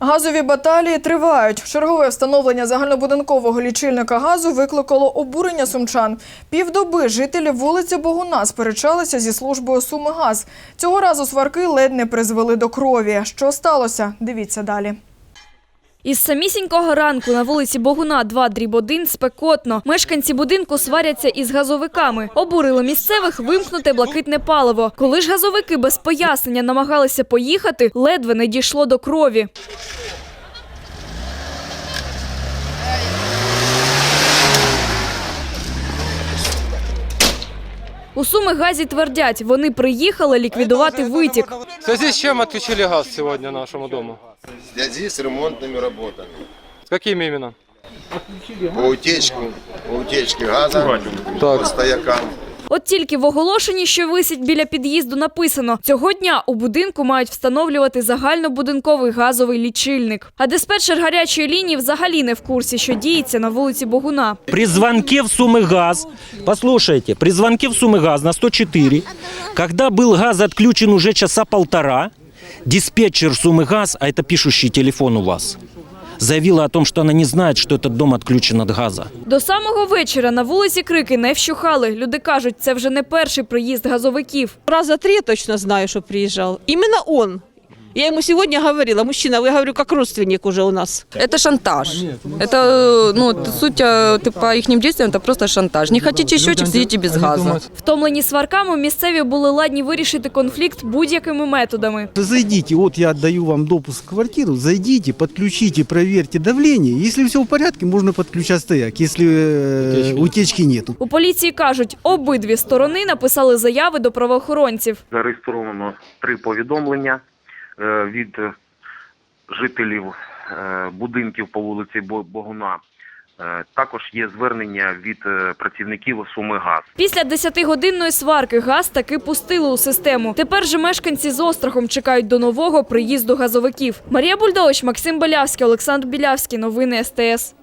Газові баталії тривають. Чергове встановлення загальнобудинкового лічильника газу викликало обурення сумчан. Півдоби жителі вулиці Богуна сперечалися зі службою «Сумигаз». Цього разу сварки ледь не призвели до крові. Що сталося? Дивіться далі. Із самісінького ранку на вулиці Богуна 2 дріб 1 спекотно. Мешканці будинку сваряться із газовиками. Обурили місцевих вимкнути блакитне паливо. Коли ж газовики без пояснення намагалися поїхати, ледве не дійшло до крові. У Суми газі твердять, вони приїхали ліквідувати витік. В связи з чим отключили газ сьогодні нашому дому? В связи з ремонтними роботами. З какими іменно? По утечку, по утечці газу, по стоякам. От тільки в оголошенні, що висить біля під'їзду, написано: цього дня у будинку мають встановлювати загальнобудинковий газовий лічильник. А диспетчер гарячої лінії взагалі не в курсі, що діється на вулиці Богуна. При звонке в Сумыгаз, послушайте, при звонке в Сумыгаз на 104, когда был газ отключен уже часа полтора, диспетчер Сумыгаз, а это пишущий телефон у вас, заявила о том, что она не знает, что этот дом отключен от газа. До самого вечора на вулиці крики не вщухали. Люди кажуть, це вже не перший приїзд газовиків. Раза три я точно знаю, що приїжджав. Именно он. Я ему сегодня говорила, мужчина, вы, говорю, как родственник уже у нас. Это шантаж. Это, э, ну, т- суть э, ты, по их действиям, это просто шантаж. Не хотите счетчик, сидите без газа. Втомлені сварками, місцеві були ладні вирішити конфлікт будь-якими методами. Зайдите, вот я отдаю вам допуск в квартиру, зайдите, подключите, проверьте давление. Если все в порядке, можно подключать стояк, если э, утечки нету. У поліції кажуть, обидві сторони написали заяви до правоохоронців. зареєстровано три повідомлення е, від е, жителів е, будинків по вулиці Бо- Богуна. Е, Також є звернення від працівників працівників Сумигаз. Після 10-годинної сварки газ таки пустили у систему. Тепер же мешканці з острахом чекають до нового приїзду газовиків. Марія Бульдович, Максим Белявський, Олександр Білявський. Новини СТС.